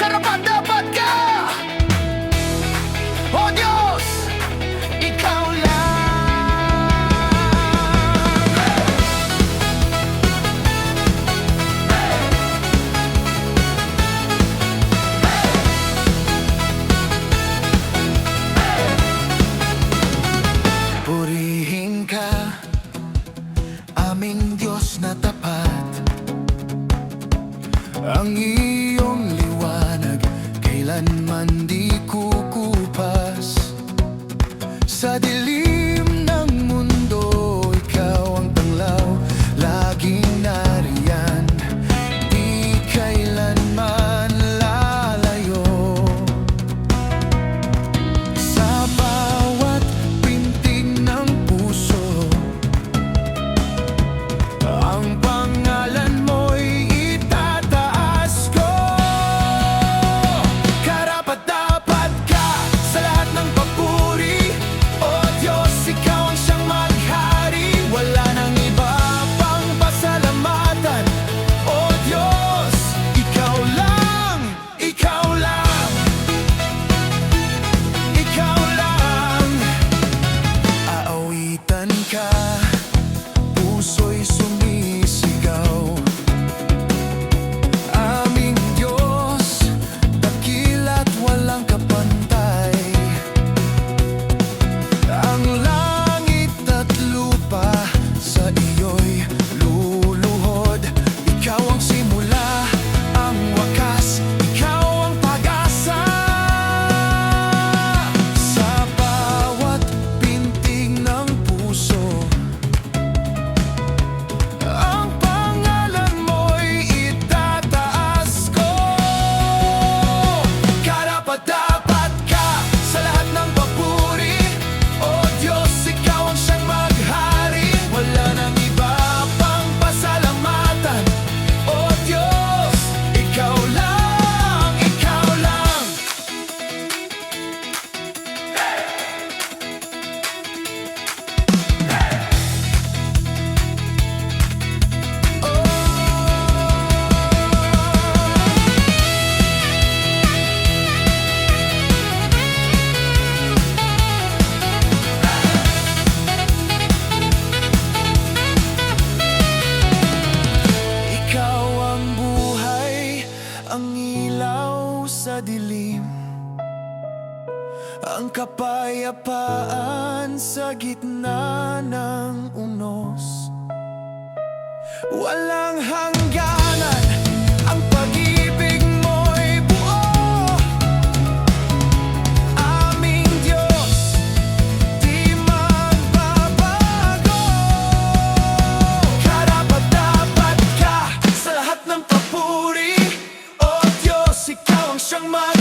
Karapat-dapat ka! O Diyos, ikaw lang. Purihin ka Aming Diyos na tapat. Ang iyong Gandhi madilim. Ang kapayapaan sa gitna ng unos. Walang hangganan. 盛满